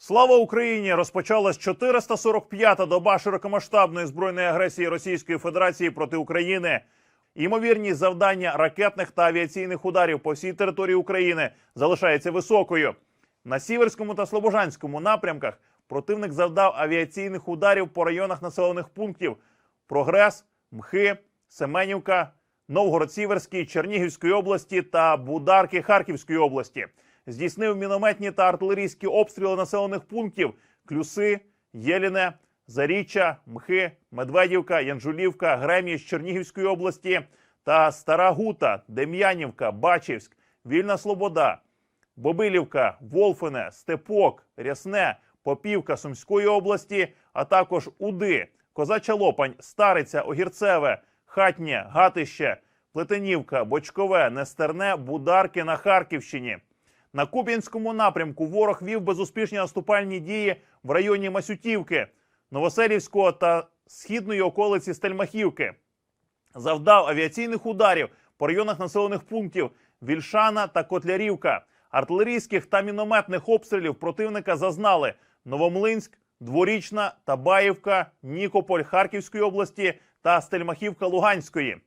Слава Україні! Розпочалась 445-та доба широкомасштабної збройної агресії Російської Федерації проти України. Ймовірність завдання ракетних та авіаційних ударів по всій території України залишається високою. На Сіверському та Слобожанському напрямках противник завдав авіаційних ударів по районах населених пунктів Прогрес, Мхи, Семенівка, Новгород-Сіверський, Чернігівської області та Бударки Харківської області. Здійснив мінометні та артилерійські обстріли населених пунктів Клюси, Єліне, Заріччя, Мхи, Медведівка, Янжулівка, Греміш Чернігівської області та Стара Гута, Дем'янівка, Бачівськ, Вільна Слобода, Бобилівка, Волфине, Степок, Рясне, Попівка Сумської області, а також Уди, Козача Лопань, Стариця, Огірцеве, Хатнє, Гатище, Плетенівка, Бочкове, Нестерне, Бударки на Харківщині. На Куп'янському напрямку ворог вів безуспішні наступальні дії в районі Масютівки, Новоселівського та східної околиці Стельмахівки. Завдав авіаційних ударів по районах населених пунктів Вільшана та Котлярівка. Артилерійських та мінометних обстрілів противника зазнали Новомлинськ, Дворічна, Табаївка, Нікополь Харківської області та Стельмахівка Луганської.